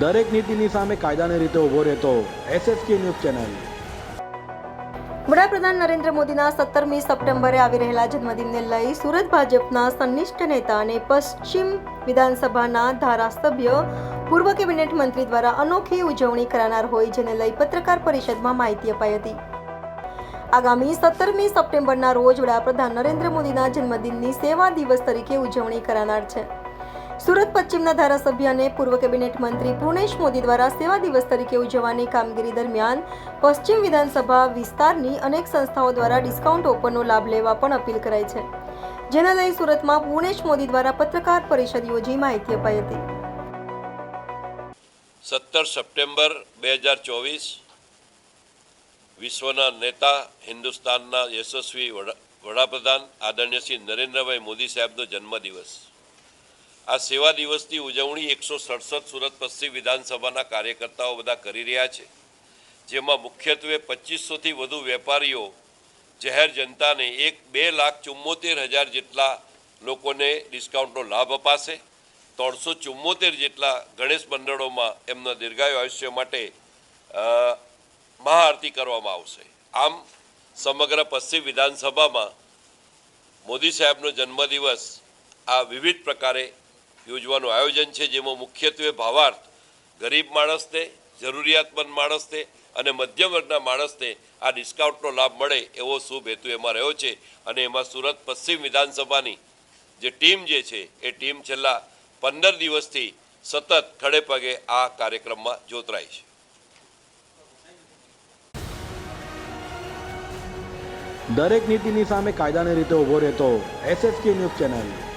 દરેક નીતિની સામે કાયદાની રીતે ઊભો રહેતો એસએસકે ન્યૂઝ ચેનલ. વડાપ્રધાન નરેન્દ્ર મોદીના સત્તરમી સપ્ટેમ્બરે આવી રહેલા જન્મદિનને લઈ સુરત ભાજપના સંનિષ્ઠ નેતા અને પશ્ચિમ વિધાનસભાના ધારાસભ્ય, પૂર્વ કેબિનેટ મંત્રી દ્વારા અનોખી ઉજવણી કરાનાર હોય જેને લઈ પત્રકાર પરિષદમાં માહિતી અપાઈ હતી. આગામી સત્તરમી સપ્ટેમ્બરના રોજ વડાપ્રધાન નરેન્દ્ર મોદીના જન્મદિનની સેવા દિવસ તરીકે ઉજવણી કરાનાર છે. સુરત પશ્ચિમના ધારાસભ્ય અને પૂર્વ કેબિનેટ મંત્રી પૂર્ણેશ મોદી દ્વારા સેવા દિવસ તરીકે ઉજવવાની કામગીરી દરમિયાન પશ્ચિમ વિધાનસભા વિસ્તારની અનેક સંસ્થાઓ દ્વારા ડિસ્કાઉન્ટ ઓફરનો લાભ લેવા પણ અપીલ કરાઈ છે. જેના લઈ સુરતમાં પૂર્ણેશ મોદી દ્વારા પત્રકાર પરિષદ યોજી માહિતી અપાઈ હતી. સત્તર સપ્ટેમ્બર બે હજાર ચોવીસ વિશ્વના નેતા હિન્દુસ્તાનના યશસ્વી વડાપ્રધાન આદરણીય શ્રી નરેન્દ્રભાઈ મોદી સાહેબનો જન્મદિવસ. આ સેવા દિવસની ઉજવણી એકસો સડસઠ સુરત પશ્ચિમ વિધાનસભાના કાર્યકર્તાઓ બધા કરી રહ્યા છે. જેમાં મુખ્યત્વે પચીસોથી વધુ વેપારીઓ, જાહેર જનતાને એક બે લાખ ચુમ્મોતેર હજાર જેટલા લોકોને ડિસ્કાઉન્ટનો લાભ અપાશે. ત્રણસો ચુમ્મોતેર જેટલા ગણેશ મંડળોમાં એમના દીર્ઘાયુ આયુષ્ય માટે મહાઆરતી કરવામાં આવશે. આમ, સમગ્ર પશ્ચિમ વિધાનસભામાં મોદી સાહેબનો જન્મદિવસ આ વિવિધ પ્રકારે યોજવાનું આયોજન છે, જેમાં મુખ્યત્વે ભાવાર્થ, ગરીબ માણસને, જરૂરિયાતમંદ માણસને અને મધ્યમ વર્ગના માણસને આ ડિસ્કાઉન્ટનો લાભ મળે એવો શુભ હેતુ એમાં રહ્યો છે. અને એમાં સુરત પશ્ચિમ વિધાનસભાની જે ટીમ જે છે, એ ટીમ છેલ્લા પંદર દિવસથી સતત ખડે પગે આ કાર્યક્રમમાં જોતરાય છે. દરેક નીતિની સામે કાયદાની રીતે ઊભો રહેતો એસએસકે ન્યૂઝ ચેનલ.